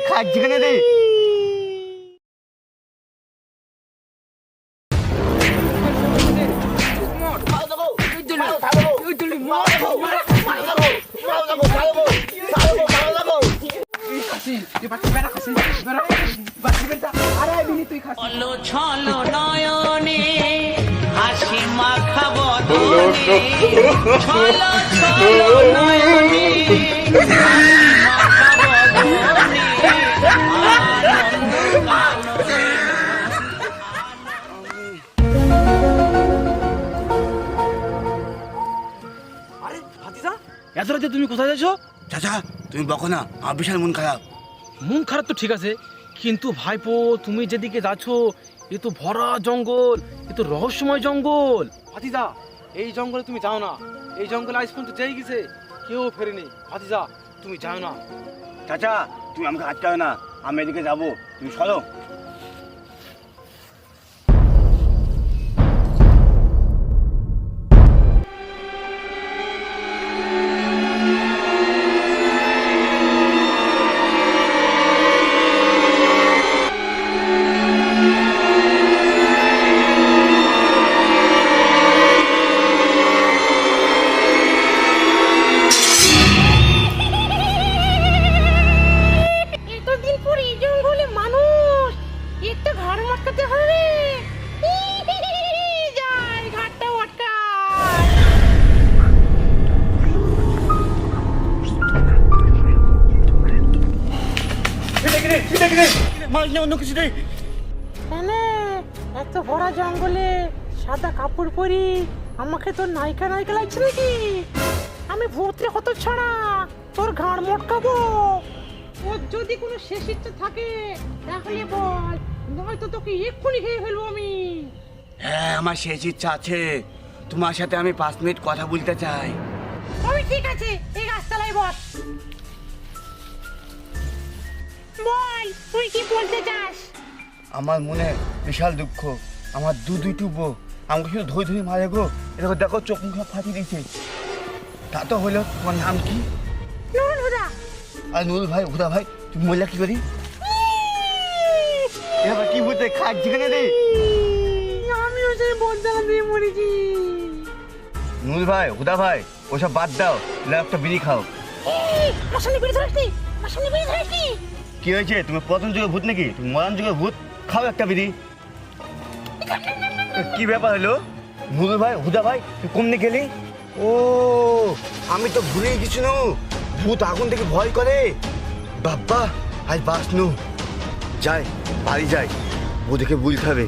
খাচ্ছি কেন রে ছলো ছলো নয়নে হাসি মাখা বদনে ছলো ছলো নয়নে এত রাতে তুমি কোথায় যাচ্ছ? চাচা তুমি বকো না আমার বিশাল মন খারাপ। মন খারাপ তো ঠিক আছে কিন্তু ভাইপো তুমি যেদিকে যাচ্ছ এ তো ভরা জঙ্গল এ তো রহস্যময় জঙ্গল। ভাতিজা এই জঙ্গলে তুমি যাও না। এই জঙ্গলে আজ পর্যন্ত যেই গেছে কেউ ফেরেনি। ভাতিজা তুমি যাও না। চাচা তুমি আমাকে আটকাও না আমি এদিকে যাব। তুমি সরো অন্য কিছু নেই কেন? এত ভরা জঙ্গলে সাদা কাপড় পরি আমাকে তোর নায়িকা নায়িকা লাগছে নাকি? আমি ভূতরে কত ছাড়া তোর ঘাড় মটকাবো। ওর যদি কোনো শেষ ইচ্ছা থাকে তাহলে বল নয়তো তোকে এক্ষুনি খেয়ে ফেলব আমি। হ্যাঁ আমার শেষ ইচ্ছা আছে। তোমার সাথে আমি পাঁচ মিনিট কথা বলতে চাই। ওই ঠিক আছে এই গাছতলায় বস। বল তুই কি বলতে চাস? আমার মনে বিশাল দুঃখ। আমার দু দুইটু বউ। আমাকে শুধু ধরে ধরে মারে গো। এরকম দেখো চোখ মুখ ফাটিয়ে দিয়েছে। তা তো হলো তোমার নাম কি? নুন হুদা। আর নুরুল ভাই হুদা ভাই তুমি মহিলা কি করি? এবার কি বলতে খাচ্ছি কেন রে আমিও সেই বঞ্চনা দিয়ে মরেছি। নুরুল ভাই হুদা ভাই ওসব বাদ দাও। একটা বিড়ি খাও। মশানি বিড়ি ধরিসনি মশানি বিড়ি ধরিসনি কি হয়েছে? তুমি প্রথম যুগে ভূত নাকি? তুমি মরান যুগে ভূত? খাও একটা বিড়ি। কি ব্যাপার হলো? নুরুল ভাই হুদা ভাই তুই কমনে খেলি? ও আমি তো ভুলেই গেছি নু। ভূত আগুন থেকে ভয় করে। বাবা আজ বাস নু যাই বাড়ি যাই। ওদেরকে বুঝতে হবে।